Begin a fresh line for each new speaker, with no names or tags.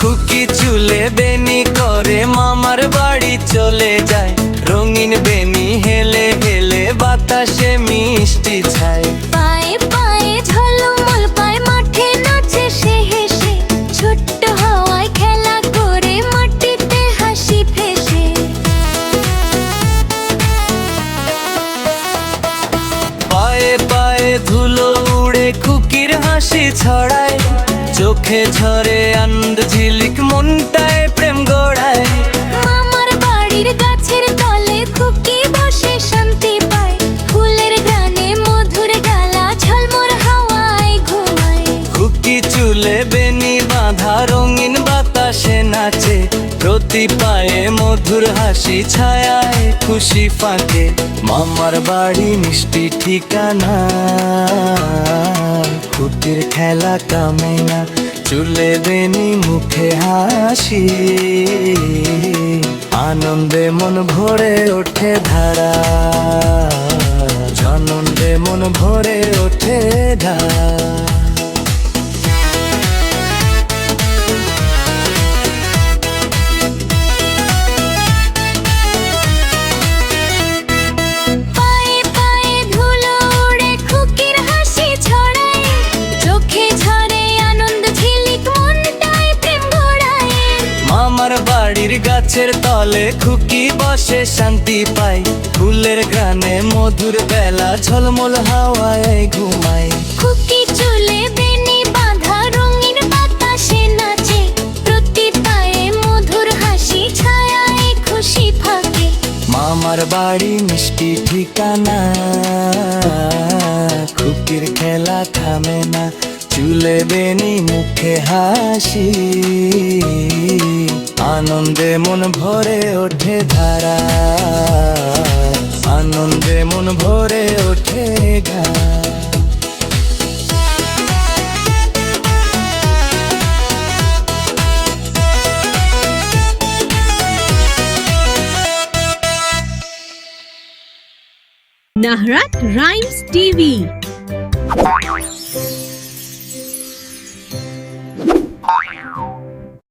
খুকি চুলে বেনি করে মামার বাড়ি চলে যায়। রঙিন বেনি হেলে হেলে বাতাসে মিষ্টি ছায়।
পায়ে পায়ে ঝলমল পায় মাঠে নাচে সে হেসে। ছোট্ট হাওয়ায় খেলা করে মাটিতে হাসি ফেসে।
পায়ে পায়ে ধুলো উড়ে খুকির হাসি ছড়ায়। চোখে ঝরে আনন্দ ঝিলিক মনটায় প্রেম গড়ায়।
মামার বাড়ির গাছের তলে খুকি বসে শান্তি পায়। ফুলের গানে মধুর গালা ঝলমল হাওয়ায় ঘুমায়।
খুকি চুলে বেনি বাঁধা রঙিন বাতাসে নাচে। প্রতি পায়ে মধুর হাসি ছায়ায় খুশি ফাঁকে। মামার বাড়ি মিষ্টি ঠিকানা। খুকির খেলা কামে না চুলে বেনি মুখে হাসি। আনন্দে মন ভরে ওঠে ধারা। গাছের তলে খুকি বসে শান্তি পায় ফুলের গানে মধুর বেলা ঝলমল হাওয়ায় ঘুমায়
খুকি চলে বেনি বাঁধা রঙিন বাতাসে নাচে। প্রতি পায়ে মধুর হাসি ছায়ায় খুশি
মামার বাড়ি মিষ্টি ঠিকানা খুকির খেলা থামে না। চুলে বেনি মুখে হাসি। আনন্দে মন ভরে ওঠে ধারা। আনন্দে মন ভরে ওঠে ঘা
Nahrat Rhymes TV